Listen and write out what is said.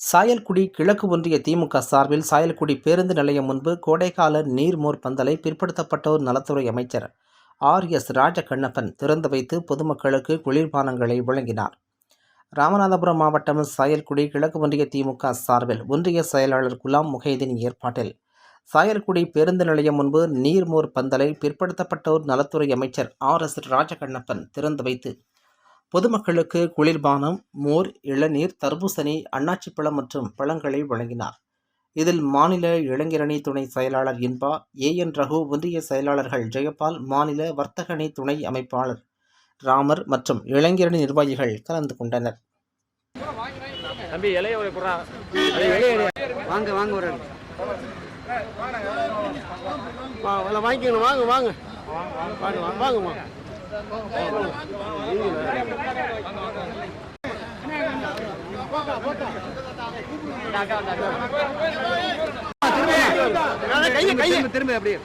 சாயல்குடி கிழக்கு ஒன்றிய திமுக சார்பில் சாயல்குடி பேருந்து நிலையம் முன்பு கோடைக்கால நீர்மோர் பந்தலை பிற்படுத்தப்பட்டோர் நலத்துறை அமைச்சர் ஆர் எஸ் ராஜகண்ணப்பன் திறந்து வைத்து பொதுமக்களுக்கு குளிர்பானங்களை வழங்கினார். ராமநாதபுரம் மாவட்டம் சாயல்குடி கிழக்கு ஒன்றிய திமுக சார்பில் ஒன்றிய செயலாளர் குலாம் முஹைதீன் ஏற்பாட்டில் சாயல்குடி பேருந்து நிலையம் முன்பு நீர்மோர் பந்தலை பிற்படுத்தப்பட்டோர் நலத்துறை அமைச்சர் ஆர் எஸ் ராஜகண்ணப்பன் திறந்து வைத்து பொதுமக்களுக்கு குளிர்பானம் மோர் இளநீர் தர்பூசணி அன்னாச்சிப்பழம் மற்றும் பழங்களை வழங்கினார். இதில் மாநில இளைஞரணி துணை செயலாளர் இன்பா ஏ. என். ரகு ஒன்றிய செயலாளர்கள் ஜெயபால் மாநில வர்த்தகணி துணை அமைப்பாளர் ராமர் மற்றும் இளைஞரணி நிர்வாகிகள் கலந்து கொண்டனர். வாங்க வாங்க ஒரு வாங்க. வாங்க வாங்க வாங்க. திரும்ப திரும்ப அப்படியே